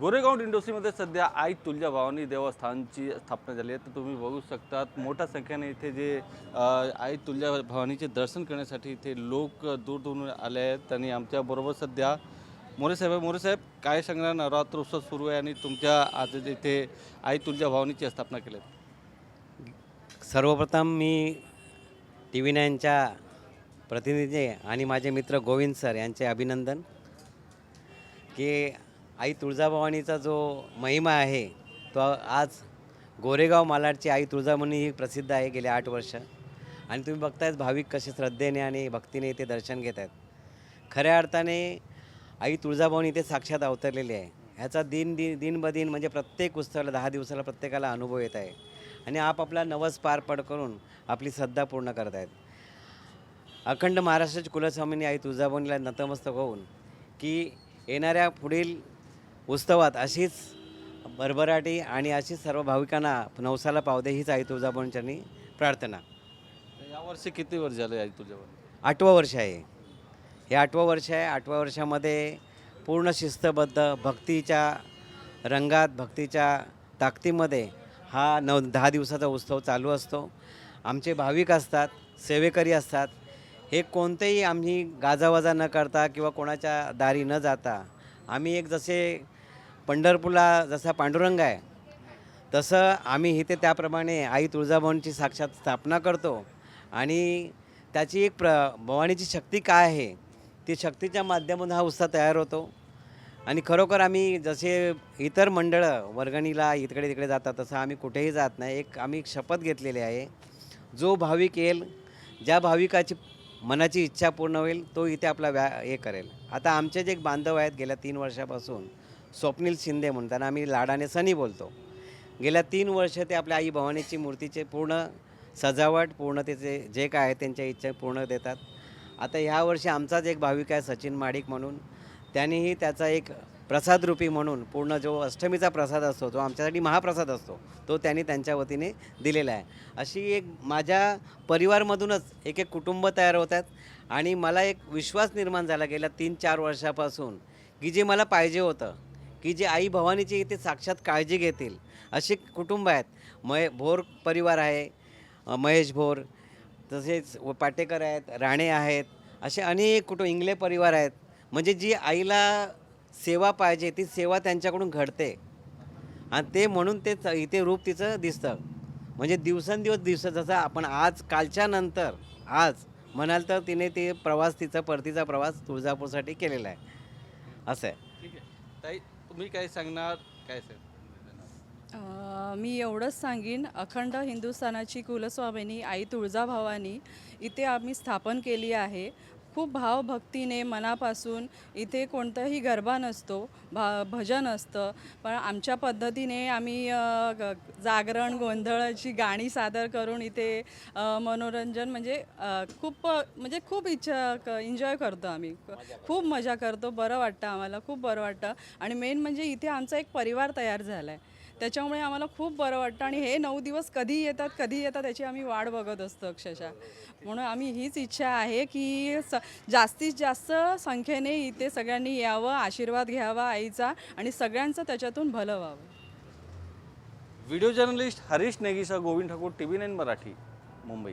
गोरेगाव इंडस्ट्रीमध्ये सध्या आई तुळजा भवानी देवस्थानची स्थापना झाली आहे तर तुम्ही बघू शकतात मोठ्या संख्येने इथे जे आई तुळजाभवानीचे दर्शन करण्यासाठी इथे लोक दूर दूरून आले आहेत आणि आमच्याबरोबर सध्या मोरेसाहेब आहे. काय सांगणार नवरात्र उत्सव सुरू आहे आणि तुमच्या आज इथे आई तुळजाभवानीची स्थापना केली आहे. सर्वप्रथम मी टी व्ही नाईनच्या प्रतिनिधी आणि माझे मित्र गोविंद सर यांचे अभिनंदन की आई तुळजाभवानीचा जो महिमा आहे तो आज गोरेगाव मालाडची आई तुळजाभवानी ही प्रसिद्ध आहे गेले आठ वर्ष. आणि तुम्ही बघतायच भाविक कसे श्रद्धेने आणि भक्तीने इथे दर्शन घेत आहेत. खऱ्या अर्थाने आई तुळजाभवानी इथे साक्षात अवतरलेली आहे. ह्याचा दिन दिन दिन ब दिन म्हणजे प्रत्येक उत्सवाला दहा दिवसाला प्रत्येकाला अनुभव येत आहे. आणि आपापला नवस पार पड करून आपली श्रद्धा पूर्ण करत आहेत. अखंड महाराष्ट्राच्या कुलस्वामींनी आई तुळजाभवानीला नतमस्तक होऊन की येणाऱ्या पुढील उत्सवात अशीच भरभराटी आणि अशीच सर्व भाविकांना नवसाला पावदे हीच आई तुळजाभवानीच्यांनी प्रार्थना. यावर्षी किती वर्ष झाले आई तुळजा भवानी आठवं वर्ष आहे. हे आठवं वर्ष आहे. आठव्या वर्षामध्ये पूर्ण शिस्तबद्ध भक्तीच्या रंगात भक्तीच्या ताकदीमध्ये हा नऊ दहा दिवसाचा उत्सव चालू असतो. आमचे भाविक असतात सेवेकरी असतात. हे कोणतेही आम्ही गाजावाजा न करता किंवा कोणाच्या दारी न जाता आम्ही एक जसे पंढरपूरला जसा पांडुरंग आहे तसं आम्ही इथे त्याप्रमाणे आई तुळजाभवानीची साक्षात स्थापना करतो. आणि त्याची एक प्र भवानीची शक्ती काय आहे ती शक्तीच्या माध्यमातून हा उत्साह तयार होतो. आणि खरोखर आम्ही जसे इतर मंडळं वर्गणीला इकडे तिकडे जातात तसं आम्ही कुठेही जात नाही. एक आम्ही एक शपथ घेतलेली आहे जो भाविक येईल ज्या भाविकाची मनाची इच्छा पूर्ण होईल तो इथे आपला व्या हे करेल. आता आमचे जे एक बांधव आहेत गेल्या तीन वर्षापासून स्वप्नील शिंदे म्हणताना आम्ही लाडाने सनी बोलतो. गेल्या तीन वर्ष ते आपल्या आई भवानीची मूर्तीचे पूर्ण सजावट पूर्ण त्याचे जे काय आहे त्यांच्या इच्छा पूर्ण देतात. आता ह्या वर्षी आमचाच एक भाविक आहे सचिन माडिक म्हणून. त्यांनीही त्याचा एक प्रसादरूपी म्हणून पूर्ण जो अष्टमीचा प्रसाद असतो तो आमच्यासाठी महाप्रसाद असतो तो त्यांनी त्यांच्या वतीने दिलेला आहे. अशी एक माझ्या परिवारमधूनच एक एक कुटुंब तयार होतात आणि मला एक विश्वास निर्माण झाला गेल्या तीन चार वर्षापासून की जे मला पाहिजे होतं की जे आई भवानीची इथे साक्षात काळजी घेतील असे कुटुंब आहेत. मय भोर परिवार आहे महेश भोर तसेच व पाटेकर आहेत राणे आहेत असे अनेक कुटुंब इंगले परिवार आहेत. म्हणजे जी आईला सेवा पाहिजे ती सेवा त्यांच्याकडून घडते. आणि ते म्हणून ते च- इथे रूप तिचं दिसतं. म्हणजे दिवसेंदिवस दिवस जसं आपण आज कालच्या नंतर आज म्हणाल तर तिने ते प्रवास तिचा परतीचा प्रवास तुळजापूरसाठी केलेला आहे. असं आहे. ठीक आहे. ताई तुम्ही काय सांगणार? काय सांग अ, मी एवढंच सांगेन. अखंड हिंदुस्थानाची कुलस्वामिनी आई तुळजाभवानी इथे आम्ही स्थापन केली आहे. खूप भावभक्तीने मनापासून इथे कोणताही गरबा नसतो भा भजन असतं. पण आमच्या पद्धतीने आम्ही जागरण गोंधळाची गाणी सादर करून इथे मनोरंजन म्हणजे खूप म्हणजे खूप इच्छा एन्जॉय करतो आम्ही. खूप मजा करतो. बरं वाटतं आम्हाला. खूप बरं वाटतं. आणि मेन म्हणजे इथे आमचा एक परिवार तयार झाला आहे त्याच्यामुळे आम्हाला खूप बरं वाटतं आणि हे नऊ दिवस कधी येतात कधी येतात याची आम्ही वाट बघत असतो अक्षरशः. म्हणून आम्ही हीच इच्छा आहे की स जास्तीत जास्त संख्येने इथे सगळ्यांनी यावं आशीर्वाद घ्यावा आईचा आणि सगळ्यांचं त्याच्यातून भलं व्हावं. Video journalist Harish नेगीसा Govind Thakur T V nine Marathi Mumbai.